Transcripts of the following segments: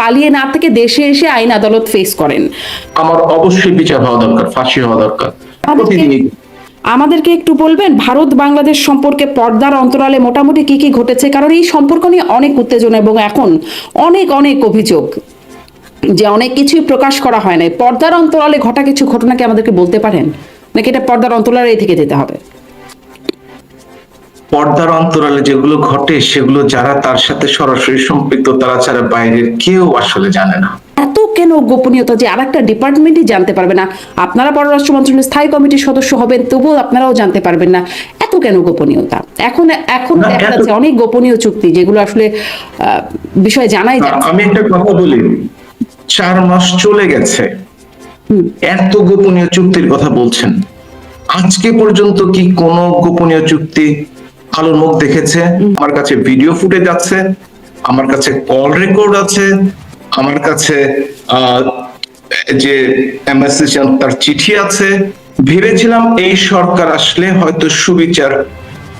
পালিয়ে না থেকে দেশে এসে আইন আদালত ফেস করেন। আমার অবশ্যই বিচার হওয়া দরকার ফাঁসি হওয়া দরকার। আমাদেরকে- একটু বলবেন ভারত বাংলাদেশ সম্পর্কে পর্দার অন্তরালে মোটামুটি কি কি ঘটেছে? কারণ এই সম্পর্ক নিয়ে অনেক উত্তেজনা এবং এখন অনেক অনেক অভিযোগ যে অনেক কিছুই প্রকাশ করা হয় না পর্দার অন্তরালে ঘটা কিছু ঘটনাকে আমাদেরকে বলতে পারেন? নাকি এটা পর্দার অন্তরালে থেকে যেতে হবে? পর্দার অন্তরালে যেগুলো ঘটে সেগুলো যারা তার সাথে সরাসরি সম্পৃক্ত তারা ছাড়া বাইরের কেউ আসলে জানে না। এত কেন গোপনীয়তা যে আর একটা ডিপার্টমেন্টই জানতে পারবে না? আপনারা পররাষ্ট্র মন্ত্রণালয়ের স্থায়ী কমিটির সদস্য হবেন তবুও আপনারাও জানতে পারবেন না। এত কেন গোপনীয়তা? এখন এখন দেখা যাচ্ছে অনেক গোপনীয় চুক্তি যেগুলো আসলে আহ, বিষয় জানাই যাচ্ছে। আমি একটা কথা বলি। চার মাস চলে গেছে। এত গোপনীয় চুক্তির কথা বলছেন। আজকে পর্যন্ত কি কোন গোপনীয় চুক্তি আলোর মুখ দেখেছে আমার কাছে ভিডিও ফুটেজ আছে আমার কাছে কল রেকর্ড আছে আমার কাছে যে তার চিঠি আছে। ভেবেছিলাম এই সরকার আসলে হয়তো সুবিচার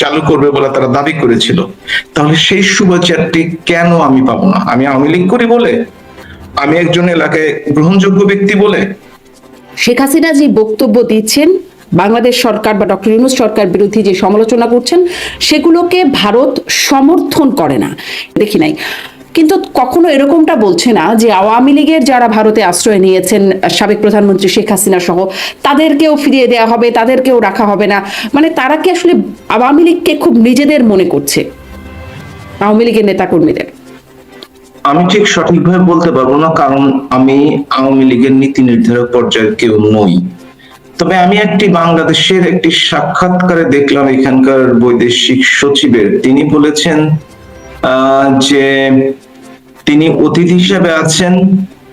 চালু করবে বলে তারা দাবি করেছিল। তাহলে সেই সুবিচারটি কেন আমি পাবো না? আমি আওয়ামী লীগ করি বলে? আমি একজন এলাকায় গ্রহণযোগ্য ব্যক্তি বলে? শেখ হাসিনা যে বক্তব্য দিচ্ছেন বাংলাদেশ সরকার বা ডক্টর ইউনুস সরকার বিরোধী যে সমালোচনা করছেন, সেগুলোকে ভারত সমর্থন করে না। দেখি নাই। কিন্তু কখনো এরকমটা বলছে না যে আওয়ামী লীগের যারা ভারতে আশ্রয় নিয়েছেন, সাবেক প্রধানমন্ত্রী শেখ হাসিনা সহ, তাদেরকেও ফিরিয়ে দেওয়া হবে, তাদেরকেও রাখা হবে না। মানে তারা কি আসলে আওয়ামী লীগকে খুব নিজেদের মনে করছে? আওয়ামী লীগের নেতাকর্মীদের। আমি ঠিক সঠিকভাবে বলতে পারব না, কারণ আমি আওয়ামী লীগের নীতি নির্ধারক পর্যায়ের কেউ নই। তবে আমি একটি বাংলাদেশের একটি সাক্ষাৎকারে দেখলাম এখানকার বৈদেশিক সচিবের। তিনি বলেছেন যে তিনি অতিথি হিসেবে আছেন,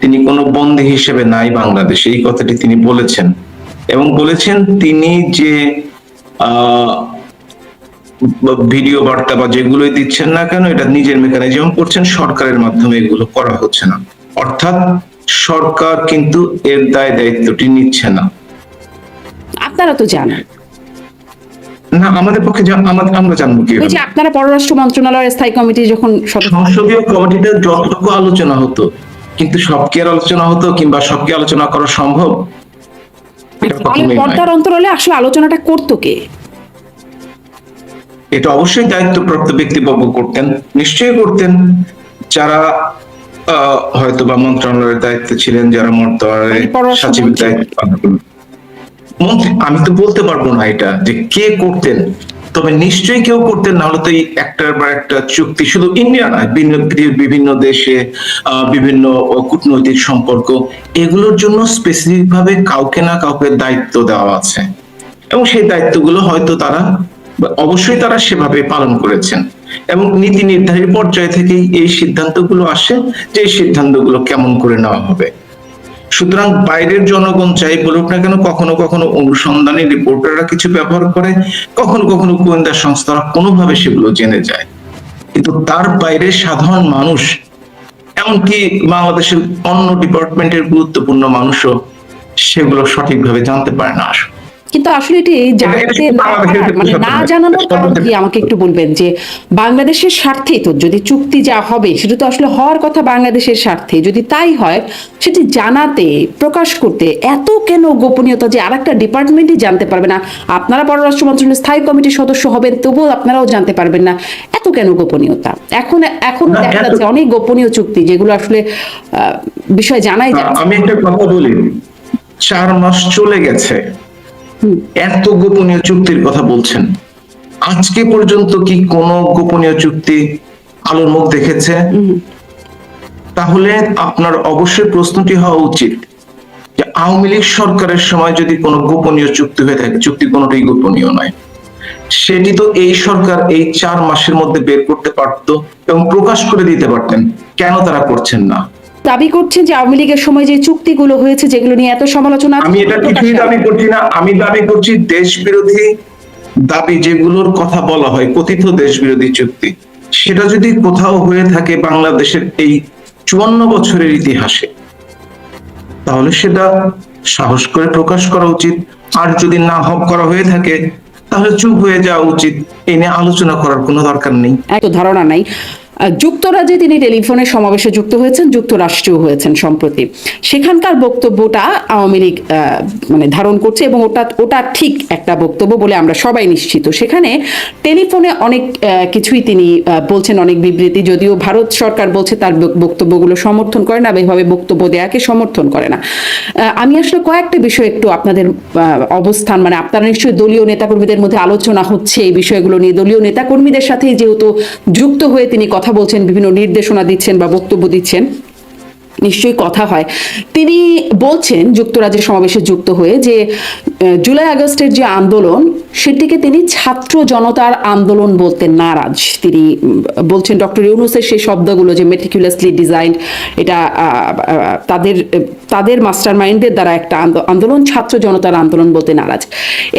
তিনি কোনো বন্দী হিসেবে নাই বাংলাদেশে, এই কথাটি তিনি বলেছেন। এবং বলেছেন তিনি যে ভিডিও বার্তা বা যেগুলোই দিচ্ছেন না কেন, এটা নিজের মেকানিজম করছেন সরকারের মাধ্যমে এগুলো করা হচ্ছে না। অর্থাৎ সরকার কিন্তু এর দায় দায়িত্বটি নিচ্ছে না। আপনারা তো জানেন না আমাদের পক্ষে আমরা জানব কি ওই যে আপনারা পররাষ্ট্র মন্ত্রণালয়ের স্থায়ী কমিটি যখন সংসদীয় কমিটিতে যতটুকু আলোচনা হতো কিন্তু সব কি আর আলোচনা হতো কিংবা সব কি আলোচনা করা সম্ভব। পর্দার অন্তরালে আসলে আলোচনাটা করতো কে? এটা অবশ্যই দায়িত্বপ্রাপ্ত ব্যক্তিবর্গ করতেন নিশ্চয়ই করতেন। যারা হয়তো বা মন্ত্রণালয়ের দায়িত্বে ছিলেন যারা মন্ত্রণালয়ের মানে সচিবের দায়িত্ব আমি তো বলতে পারব না এটা, যে কে করতেন? তবে নিশ্চয়ই কেউ করতেন না হলে তো এই একটার পর একটা চুক্তি শুধু ইন্ডিয়া নয় বিভিন্ন বিভিন্ন দেশে বিভিন্ন কূটনৈতিক সম্পর্ক, এগুলোর জন্য স্পেসিফিক ভাবে কাউকে না কাউকে দায়িত্ব দেওয়া আছে। এবং সেই দায়িত্বগুলো হয়তো তারা অবশ্যই তারা সেভাবে পালন করেছেন। এবং নীতি নির্ধারী পর্যায় থেকেই এই সিদ্ধান্তগুলো আসে, যে এই সিদ্ধান্তগুলো কেমন করে নেওয়া হবে। সুতরাং বাইরের জনগণ চাই বলুক না কেন, কখনো কখনো অনুসন্ধানী রিপোর্টাররা কিছু ব্যবহার করে, কখনো কখনো গোয়েন্দা সংস্থারা কোনোভাবে সেগুলো জেনে যায়। কিন্তু তার বাইরে সাধারণ মানুষ, এমনকি বাংলাদেশের অন্য ডিপার্টমেন্টের গুরুত্বপূর্ণ মানুষও সেগুলো সঠিকভাবে জানতে পারে না আসলে। কিন্তু আসলে এটি জানতে মানে না জানানোর কারণ কি আমাকে একটু বলবেন যে বাংলাদেশের স্বার্থে তো যদি চুক্তি যা হবে সেটা তো আসলে হওয়ার কথা বাংলাদেশের স্বার্থে। যদি তাই হয় সেটি জানাতে প্রকাশ করতে এত কেন গোপনীয়তা যে আর একটা ডিপার্টমেন্টই জানতে পারবে না? আপনারা পররাষ্ট্র মন্ত্রণালয়ের স্থায়ী কমিটির সদস্য হবেন তবুও আপনারাও জানতে পারবেন না। এত কেন গোপনীয়তা? এখন এখন দেখা যাচ্ছে অনেক গোপনীয় চুক্তি যেগুলো আসলে আহ, বিষয় জানাই যাচ্ছে। আমি একটা কথা বলি। চার মাস চলে গেছে। এত গোপনীয় চুক্তির কথা বলছেন। আজকে পর্যন্ত কি কোন গোপনীয় চুক্তি আলোর মুখ দেখেছে? তাহলে আপনার অবশ্যই প্রশ্নটি হওয়া উচিত যে আওয়ামী লীগ সরকারের সময় যদি কোনো গোপনীয় চুক্তি হয়ে থাকে, চুক্তি কোনোটাই গোপনীয় নয়। সেটি তো এই সরকার এই চার মাসের মধ্যে বের করতে পারতো এবং প্রকাশ করে দিতে পারতেন। কেন তারা করছেন না? দাবি করছেন যে আওয়ামী লীগের সময় যে চুক্তিগুলো হয়েছে যেগুলো নিয়ে এত সমালোচনা আমি এটা কিছুই দাবি করছি না। আমি দাবি করছি দেশ বিরোধী দাবি যেগুলোর কথা বলা হয় কথিত দেশ বিরোধী চুক্তি। সেটা যদি কোথাও হয়ে থাকে বাংলাদেশের এই চুয়ান্ন বছরের ইতিহাসে তাহলে সেটা সাহস করে প্রকাশ করা উচিত। আর যদি না হক করা হয়ে থাকে তাহলে চুপ হয়ে যাওয়া উচিত। এই নিয়ে আলোচনা করার কোনো দরকার নেই। এত ধারণা নাই। যুক্তরাজ্যে তিনি টেলিফোনে সমাবেশে যুক্ত হয়েছেন, যুক্তরাষ্ট্রেও হয়েছেন সম্প্রতি। সেখানকার বক্তব্যটা আওয়ামী লীগ মানে ধারণ করছে এবং ওটা ওটা ঠিক একটা বক্তব্য বলে আমরা সবাই নিশ্চিত। সেখানে টেলিফোনে অনেক কিছুই তিনি বলছেন, অনেক বিবৃতি, যদিও ভারত সরকার বলছে তার বক্তব্যগুলো সমর্থন করে না, বা এভাবে বক্তব্য দেয়াকে সমর্থন করে না। আমি আসলে কয়েকটা বিষয় একটু আপনাদের অবস্থান মানে আপনারা নিশ্চয়ই দলীয় নেতাকর্মীদের মধ্যে আলোচনা হচ্ছে এই বিষয়গুলো নিয়ে। দলীয় নেতাকর্মীদের সাথে যেহেতু যুক্ত হয়ে তিনি কথা বলছেন বিভিন্ন নির্দেশনা দিচ্ছেন বা বক্তব্য দিচ্ছেন। নিশ্চয়ই কথা হয়। তিনি বলছেন, যুক্তরাজ্যের সমাবেশে যুক্ত হয়ে যে জুলাই আগস্টের যে আন্দোলন, সেটিকে তিনি ছাত্র জনতার আন্দোলন বলতে নারাজ। তিনি বলছেন, ডক্টর ইউনুসের সেই শব্দগুলো যে মেটিকুলাসলি ডিজাইন এটা তাদের তাদের মাস্টার মাইন্ডের দ্বারা একটা আন্দোলন, ছাত্র জনতার আন্দোলন বলতে নারাজ।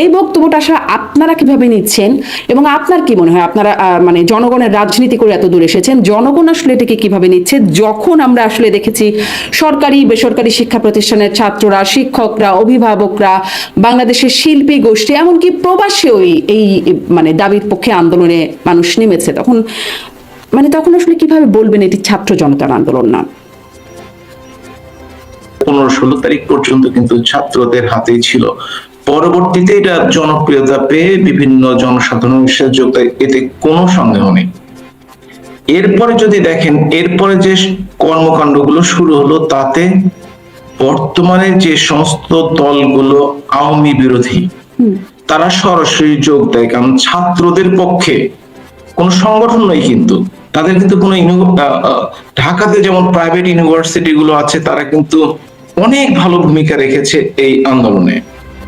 এই বক্তব্যটা আসলে আপনারা কীভাবে নিচ্ছেন এবং আপনার কি মনে হয়? আপনারা মানে জনগণের রাজনীতি করে এত দূর এসেছেন, জনগণ আসলে এটাকে কীভাবে নিচ্ছে? যখন আমরা আসলে দেখেছি সরকারি, বেসরকারি শিক্ষা প্রতিষ্ঠানের ছাত্ররা, শিক্ষকরা, অভিভাবকরা, বাংলাদেশের শিল্পী গোষ্ঠী, এমনকি প্রবাসেও এই- মানে দাবির পক্ষে আন্দোলনে মানুষ নেমেছে। তখন মানে তখন আসলে কীভাবে বলবেন এটি ছাত্র জনতার আন্দোলন না? পনেরো ষোলো তারিখ পর্যন্ত কিন্তু ছাত্রদের হাতেই ছিল। পরবর্তীতে এটা জনপ্রিয়তা পেয়ে বিভিন্ন জনসাধারণের সাথে যোগ এতে কোনো সন্দেহ নেই। এরপরে যদি দেখেন এরপরে যে কর্মকাণ্ডগুলো শুরু হলো তাতে বর্তমানে যে সমস্ত দলগুলো আওয়ামী বিরোধী তারা সরাসরি যোগ দেয়। কারণ ছাত্রদের পক্ষে কোন সংগঠন নয় কিন্তু। তাদের কিন্তু কোনো ঢাকাতে যেমন প্রাইভেট ইউনিভার্সিটি গুলো আছে তারা কিন্তু অনেক ভালো ভূমিকা রেখেছে এই আন্দোলনে।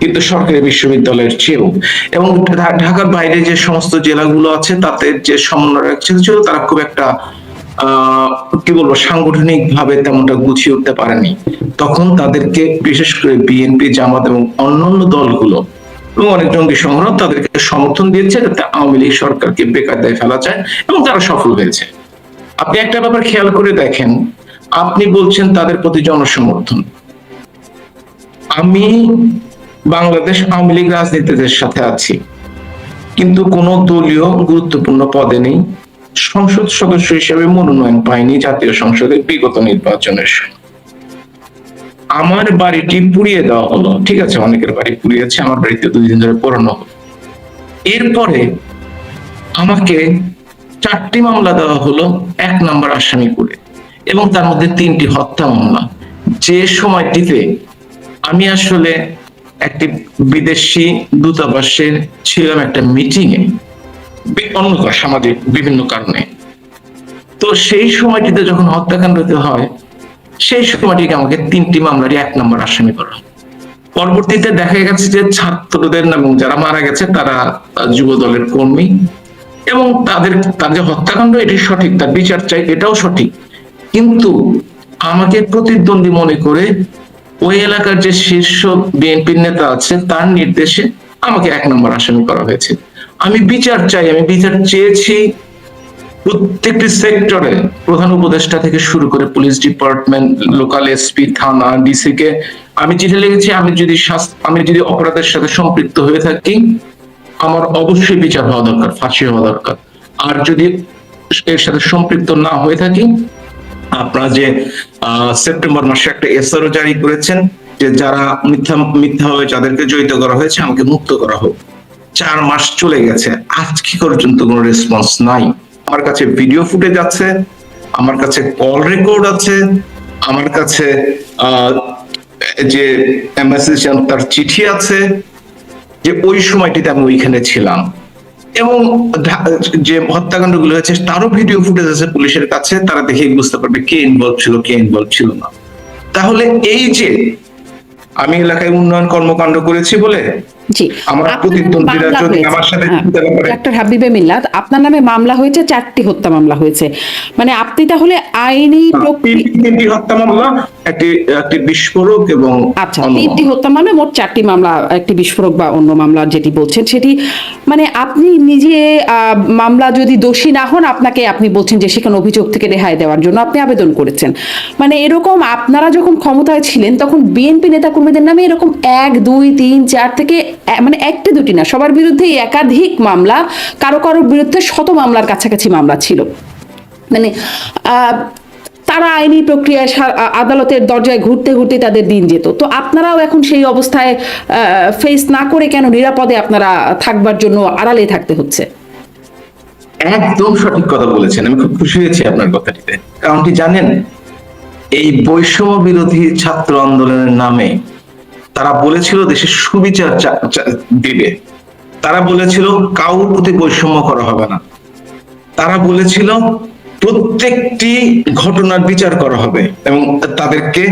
কিন্তু সরকারি বিশ্ববিদ্যালয়ের চেয়েও। এবং ঢাকার বাইরে যে সমস্ত জেলাগুলো আছে, তাতে যে সমন্বয় ছিল তারা খুব একটা কি বলব সাংগঠনিক ভাবে তেমনটা গুছিয়ে উঠতে পারেনি। তখন তাদেরকে বিশেষ করে বিএনপি জামাত এবং অন্যান্য দলগুলো এবং অনেক জঙ্গি সংগ্রহ তাদেরকে সমর্থন দিয়েছে যাতে আওয়ামী লীগ সরকারকে বেকায়দায় ফেলা যায় এবং তারা সফল হয়েছে। আপনি একটা ব্যাপার খেয়াল করে দেখেন, আপনি বলছেন তাদের প্রতি জনসমর্থন। আমি বাংলাদেশ আওয়ামী লীগ রাজনীতিদের সাথে আছি। কিন্তু কোন দলীয় গুরুত্বপূর্ণ পদে নেই। সংসদ সদস্য হিসেবে মনোনয়ন পাইনি জাতীয় সংসদের বিগত নির্বাচনের আমার বাড়িটি পুড়িয়ে দেওয়া হলো। ঠিক আছে, অনেকের বাড়ি পুড়িয়েছে, আমার বাড়িতে দুই দিন ধরে পোড়ানো হলো। এরপরে আমাকে চারটি মামলা দেওয়া হলো, এক নম্বর আসামি করে, এবং তার মধ্যে তিনটি হত্যা মামলা। যে সময়টিতে আমি আসলে একটি বিদেশি দূতাবাসে ছিলাম একটা মিটিং এ অন্য সামাজিক বিভিন্ন কারণে। তো সেই সময়টিতে যখন হত্যাকাণ্ডটি হয়, সেই সময়টিকে আমাকে তিনটি মামলারই এক নম্বর আসামি করা পরবর্তীতে দেখা গেছে যে ছাত্রদের এবং যারা মারা গেছে, তারা যুব দলের কর্মী এবং তাদের, তার যে হত্যাকাণ্ড, এটি সঠিক, তার বিচার চাই, এটাও সঠিক। কিন্তু আমাকে প্রতিদ্বন্দ্বী মনে করে ওই এলাকার যে শীর্ষ বিএনপির নেতা আছে তার নির্দেশে আমাকে এক নম্বর আসামি করা হয়েছে। আমি বিচার চাই, আমি বিচার চেয়েছি প্রত্যেকটি সেক্টরে। প্রধান উপদেষ্টা থেকে শুরু করে পুলিশ ডিপার্টমেন্ট, লোকাল এসপি, থানা, ডিসি কে। আমি চিঠি লিখেছি, আমি যদি আমি যদি অপরাধের সাথে সম্পৃক্ত হয়ে থাকি, আমার অবশ্যই বিচার হওয়া দরকার, ফাঁসি হওয়া দরকার। আর যদি এর সাথে সম্পৃক্ত না হয়ে থাকি আপনারা যে সেপ্টেম্বর মাসে একটা এসআরও জারি করেছেন যে যারা মিথ্যা মিথ্যাভাবে যাদেরকে জড়িত করা হয়েছে, আমাকে মুক্ত করা হোক। চার মাস চলে গেছে আজকে পর্যন্ত কোনো রেসপন্স নাই। আমার কাছে ভিডিও ফুটেজ আছে, আমার কাছে কল রেকর্ড আছে, আমার কাছে যে এমএসএস তার চিঠি আছে, যে ওই সময়টিতে আমি ওইখানে ছিলাম। এবং যে হত্যাকাণ্ডগুলো হয়েছে, তারও ভিডিও ফুটেজ আছে পুলিশের কাছে, তারা দেখে বুঝতে পারবে কে ইনভলভ ছিল, কে ইনভলভ ছিল না। তাহলে এই যে আমি এলাকায় উন্নয়ন কর্মকাণ্ড করেছি বলে জি। হ্যাঁ, চিন্তা করে- ডাক্তার হাবিবে মিল্লাত আপনার নামে মামলা হয়েছে চারটি হত্যা মামলা হয়েছে। মানে আপনি তাহলে আইনি তিনটি- তিনটি হত্যা মামলা একটি একটি বিস্ফোরক এবং আচ্ছা তিনটি হত্যা মামলা মোট চারটি মামলা একটি বিস্ফোরক বা অন্য মামলা যেটি বলছেন সেটি মানে আপনি নিজে মামলা যদি দোষী না হন আপনাকে আপনি বলছেন যে সেখানে অভিযোগ থেকে রেহাই দেওয়ার জন্য আপনি আবেদন করেছেন। মানে এরকম আপনারা যখন ক্ষমতায় ছিলেন তখন বিএনপি নেতাকর্মীদের নামে এরকম এক দুই তিন চার থেকে মানে একটি দুটি না, সবার বিরুদ্ধে একাধিক মামলা, কারও কারও বিরুদ্ধে শত মামলার কাছাকাছি মামলা ছিল। মানে তারা আইনি প্রক্রিয়ায় আদালতের দরজায় ঘুরতে ঘুরতে তাদের দিন যেত। তো আপনারাও এখন সেই অবস্থায় ফেস না করে কেন নিরাপদে আপনারা থাকবার জন্য আড়ালে থাকতে হচ্ছে? একদম সঠিক কথা বলেছেন, আমি খুব খুশি হয়েছি আপনার কথাটিতে। কারণ কি জানেন, এই বৈষম্য বিরোধী ছাত্র আন্দোলনের নামে তারা বলেছিল দেশের সুবিচার দিবে। তারা বলেছিল কাউর প্রতি বৈষম্য করা হবে না। তারা বলেছিল, প্রত্যেকটি ঘটনার বিচার করা হবে এবং তাদেরকে,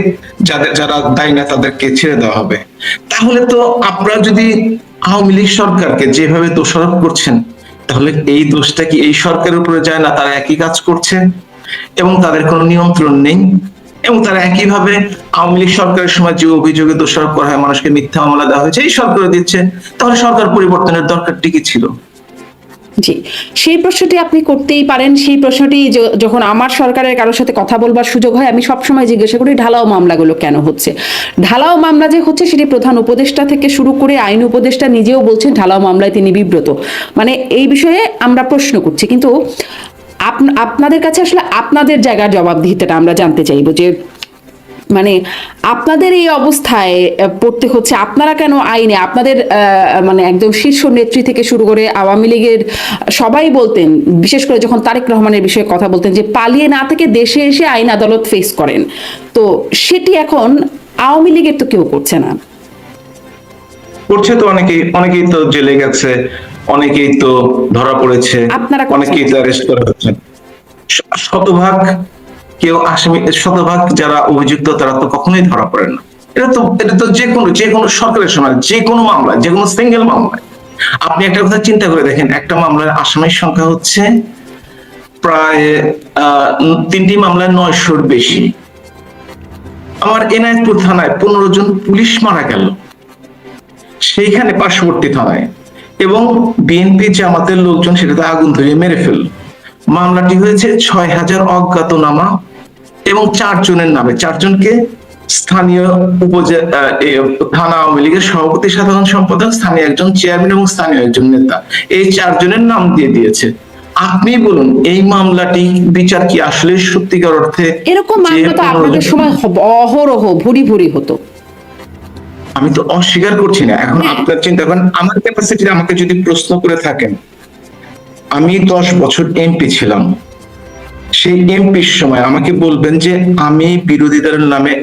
যাদের, যারা দায়ী না, তাদেরকে ছেড়ে দেওয়া হবে। তাহলে তো আপনারা যদি আওয়ামী লীগ সরকারকে যেভাবে দোষারোপ করছেন, তাহলে এই দোষটা কি এই সরকারের উপরে যায় না? তারা একই কাজ করছে এবং তাদের কোনো নিয়ন্ত্রণ নেই? এবং তারা একইভাবে আওয়ামী লীগ সরকারের সময় যে অভিযোগে দোষারোপ করা হয়, মানুষকে মিথ্যা মামলা দেওয়া হয়েছে, এই সরকার দিচ্ছে। তাহলে সরকার পরিবর্তনের দরকারটি কি ছিল। জি। সেই প্রশ্নটি আপনি করতেই পারেন। সেই প্রশ্নটি যখন আমার সরকারের কারোর সাথে কথা বলবার সুযোগ হয়, আমি সবসময় জিজ্ঞাসা করি, ঢালাও মামলাগুলো কেন হচ্ছে? ঢালাও মামলা যে হচ্ছে, সেটি প্রধান উপদেষ্টা থেকে শুরু করে আইন উপদেষ্টা নিজেও বলছেন, ঢালাও মামলায় তিনি বিব্রত। মানে এই বিষয়ে আমরা প্রশ্ন করছি। কিন্তু আপনাদের কাছে আসলে আপনাদের জায়গার জবাবদিহিতাটা আমরা জানতে চাইব যে মানে আপনাদের এই অবস্থায় পড়তে হচ্ছে আপনারা কেন আইনে? আপনাদের মানে একদম শীর্ষ নেত্রী থেকে শুরু করে আওয়ামী লীগের সবাই বলতেন, বিশেষ করে যখন তারেক রহমানের বিষয়ে কথা বলতেন যে পালিয়ে না থেকে দেশে এসে আইন আদালত ফেস করেন। তো সেটি এখন আওয়ামী লীগের তো কেউ করছে না। করছে তো অনেকেই অনেকেই তো জেলে গেছে। অনেকেই তো ধরা পড়েছে অনেকেই তো অ্যারেস্ট করা হচ্ছে। শতভাগ কেউ আসামি শতভাগ যারা অভিযুক্ত তারা তো কখনোই ধরা পড়ে না। এটা তো এটা তো যে কোনো যে কোনো সরকারের সময় যে কোনো মামলায় যে কোনো সিঙ্গেল মামলায়। আপনি একটা কথা চিন্তা করে দেখেন একটা মামলার আসামির সংখ্যা হচ্ছে প্রায় আহ, তিনটি মামলায় নয়শোর বেশি। আমার এনায়তপুর থানায় পনেরো জন পুলিশ মারা গেল। সেইখানে পার্শ্ববর্তী থানায় এবং বিএনপি জামাতের লোকজন সেটাতে আগুন ধরিয়ে মেরে ফেলল। মামলাটি হয়েছে ছয় হাজার অজ্ঞাতনামা এবং চারজনের নামে। চারজনকে স্থানীয় উপজে- আহ, এ, থানা আওয়ামী লীগের সভাপতি সাধারণ সম্পাদক স্থানীয় একজন চেয়ারম্যান এবং স্থানীয় একজন নেতা। এই চারজনের নাম দিয়ে দিয়েছে। আপনি বলুন এই মামলাটি বিচার কি আসলে সত্যিকার অর্থে এরকম মামলা তো আপনাদের সময় অহরহ ভুরি ভুরি হতো। আমি তো অস্বীকার করছি না। এখন আপনার চিন্তা করেন আমার ক্যাপাসিটি আমাকে যদি প্রশ্ন করে থাকেন আমি দশ বছর এমপি ছিলাম। সেই এমপির সময় আমাকে বলবেন যে আমি বিরোধী দলের নামে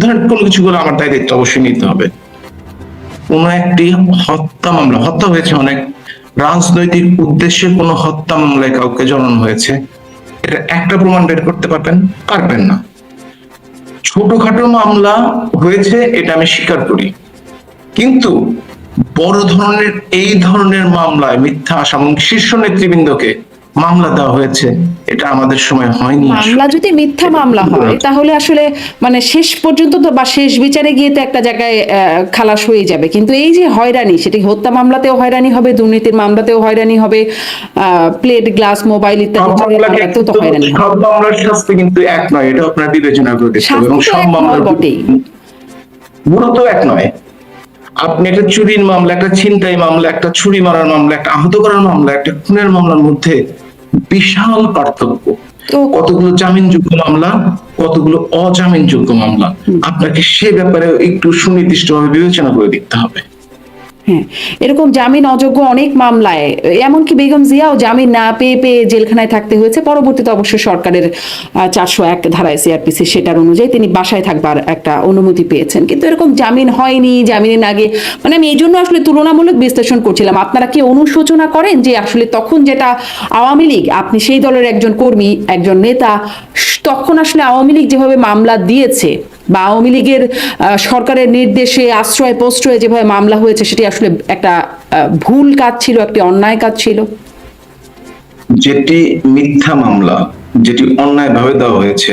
ধরেন কোনো কিছু করে আমার দায় দায়িত্ব অবশ্যই নিতে হবে। কোন একটি হত্যা মামলা হত্যা হয়েছে অনেক। রাজনৈতিক উদ্দেশ্যে কোনো হত্যা মামলায় কাউকে জড়ানো হয়েছে। এটা একটা প্রমাণ বের করতে পারবেন পারবেন না। ছোটখাটো মামলা হয়েছে, এটা আমি স্বীকার করি। কিন্তু বড় ধরনের, এই ধরনের মামলায় মিথ্যা আসাম শীর্ষ নেতৃবৃন্দকে মামলা দেওয়া হয়েছে এটা আমাদের সময় হয়নি। মামলা যদি মিথ্যা মামলা হয় তাহলে আসলে মানে শেষ পর্যন্ত তো বা শেষ বিচারে গিয়ে তো একটা জায়গায় খালাস হয়ে যাবে। কিন্তু এই যে হয়রানি সেটি হত্যা মামলাতেও হয়রানি হবে দুর্নীতির মামলাতেও হয়রানি হবে প্লেট গ্লাস মোবাইল ইত্যাদি তো হয়রানি সব মামলার শাস্তি কিন্তু এক নয় এটা আপনার বিবেচনা করে এবং সব বটেই। গুরুত্ব এক নয়। আপনি একটা চুরির মামলা একটা ছিনতাই মামলা একটা ছুরি মারার মামলা একটা আহত করার মামলা একটা খুনের মামলার মধ্যে বিশাল পার্থক্য। তো কতগুলো জামিনযোগ্য মামলা কতগুলো অজামিনযোগ্য মামলা? আপনাকে সে ব্যাপারে একটু সুনির্দিষ্ট ভাবে বিবেচনা করে দেখতে হবে। হ্যাঁ এরকম জামিন অযোগ্য অনেক মামলায়, এমনকি বেগম জিয়াও জামিন না পেয়ে পেয়ে জেলখানায় থাকতে হয়েছে। পরবর্তীতে অবশ্য সরকারের চারশো এক ধারায় সিআরপিসি সেটার অনুযায়ী তিনি বাসায় থাকবার একটা অনুমতি পেয়েছেন। কিন্তু এরকম জামিন হয়নি, জামিনের আগে মানে আমি এই জন্য আসলে তুলনামূলক বিশ্লেষণ করছিলাম। আপনারা কি অনুশোচনা করেন যে আসলে তখন যেটা আওয়ামী লীগ, আপনি সেই দলের একজন কর্মী, একজন নেতা, তখন আসলে আওয়ামী লীগ যেভাবে মামলা দিয়েছে বা আওয়ামী লীগের সরকারের নির্দেশে, আশ্রয় প্রশ্রয়ে যেভাবে মামলা হয়েছে, সেটি আসলে একটা ভুল কাজ ছিল, একটি অন্যায় কাজ ছিল? যেটি মিথ্যা মামলা, যেটি অন্যায়ভাবে দেওয়া হয়েছে,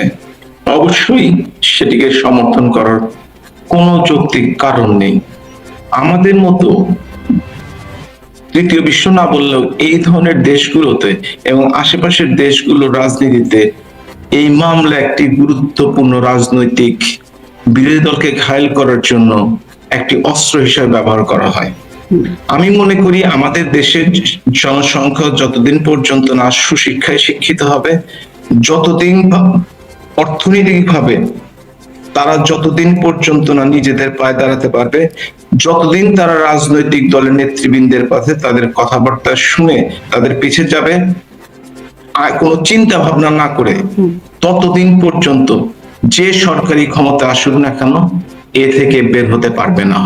অবশ্যই সেটিকে সমর্থন করার কোনো যৌক্তিক কারণ নেই। আমাদের মতো তৃতীয় বিশ্ব না বললেও এই ধরনের দেশগুলোতে এবং আশেপাশের দেশগুলোর রাজনীতিতে এই মামলা একটি গুরুত্বপূর্ণ রাজনৈতিক বিরোধী দলকে ঘায়ল করার জন্য একটি অস্ত্র হিসেবে ব্যবহার করা হয়। আমি মনে করি আমাদের দেশের জনসংখ্যা যতদিন পর্যন্ত না সুশিক্ষায় শিক্ষিত হবে যতদিন অর্থনৈতিক ভাবে তারা যতদিন পর্যন্ত না নিজেদের পায়ে দাঁড়াতে পারবে যতদিন তারা রাজনৈতিক দলের নেতৃবৃন্দের পাশে তাদের কথাবার্তা শুনে তাদের পিছে যাবে কোনো চিন্তা ভাবনা না করে ততদিন পর্যন্ত যে সরকারি ক্ষমতা আসুক না কেন এ থেকে বের হতে পারবে না।